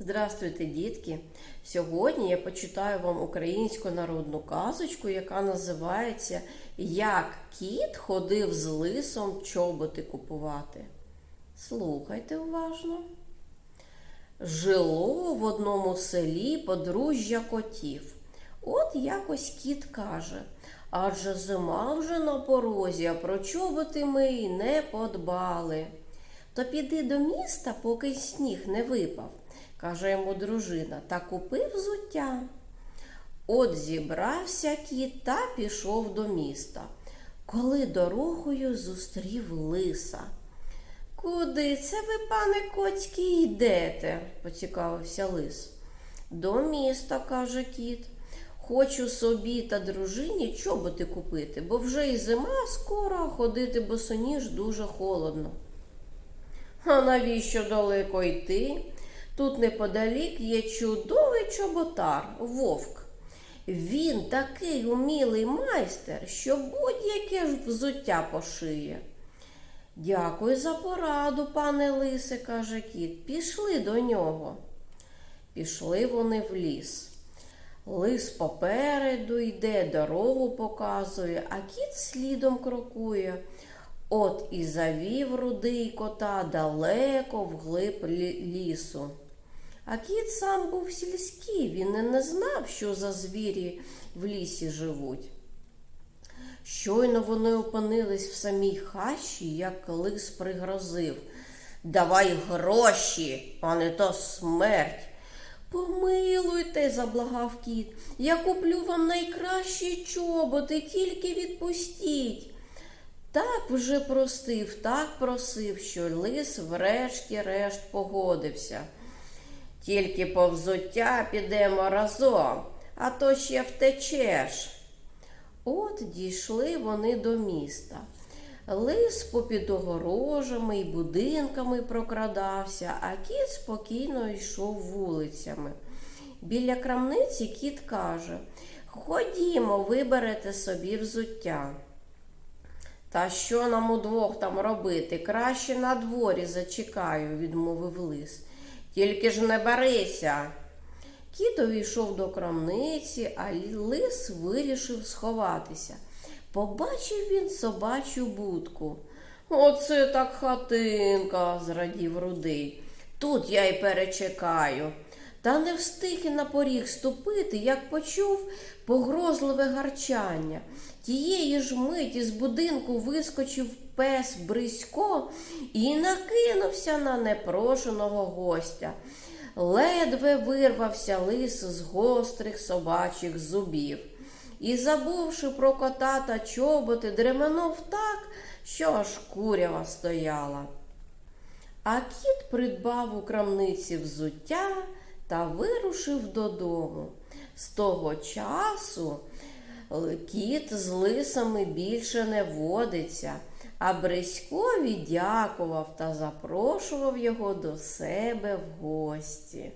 Здравствуйте, дітки! Сьогодні я почитаю вам українську народну казочку, яка називається Як кіт ходив з лисом чоботи купувати. Слухайте уважно. Жило в одному селі подружжя котів. От якось кіт каже, адже зима вже на порозі, а про чоботи ми й не подбали. То піди до міста, поки сніг не випав, каже йому дружина, та купи взуття. От зібрався кіт та пішов до міста, коли дорогою зустрів лиса. Куди це ви, пане Коцький, йдете? поцікавився лис. До міста, каже кіт. Хочу собі та дружині чоботи купити, бо вже і зима скоро, ходити босоніж дуже холодно. А навіщо далеко йти? Тут неподалік є чудовий чоботар, вовк. Він такий умілий майстер, що будь-яке ж взуття пошиє. Дякую за пораду, пане лисе, каже кіт. Пішли до нього. Пішли вони в ліс. Лис попереду йде, дорогу показує, а кіт слідом крокує. От і завів рудий кота далеко вглиб лісу. А кіт сам був сільський, він і не знав, що за звірі в лісі живуть. Щойно вони опинились в самій хащі, як лис пригрозив. Давай гроші, а не то смерть. Помилуйте, заблагав кіт. Я куплю вам найкращі чоботи, тільки відпустіть. Так вже простив, так просив, що лис врешті-решт погодився. Тільки по взуття підемо разом, а то ще втечеш. От дійшли вони до міста. Лис попід огорожами й будинками прокрадався, а кіт спокійно йшов вулицями. Біля крамниці кіт каже Ходімо, виберете собі взуття. Та що нам удвох там робити? Краще на дворі зачекаю, відмовив лис. Тільки ж не барися. Кіт увійшов до крамниці, а лис вирішив сховатися. Побачив він собачу будку. Оце так хатинка, зрадів рудий. Тут я й перечекаю. Та не встиг і на поріг ступити, як почув погрозливе гарчання. Тієї ж миті з будинку вискочив пес Брисько і накинувся на непрошеного гостя. Ледве вирвався лис з гострих собачих зубів. І, забувши про кота та чоботи, дременув так, що аж курява стояла. А кіт придбав у крамниці взуття та вирушив додому. З того часу кіт з лисами більше не водиться, а Бриськові дякував та запрошував його до себе в гості.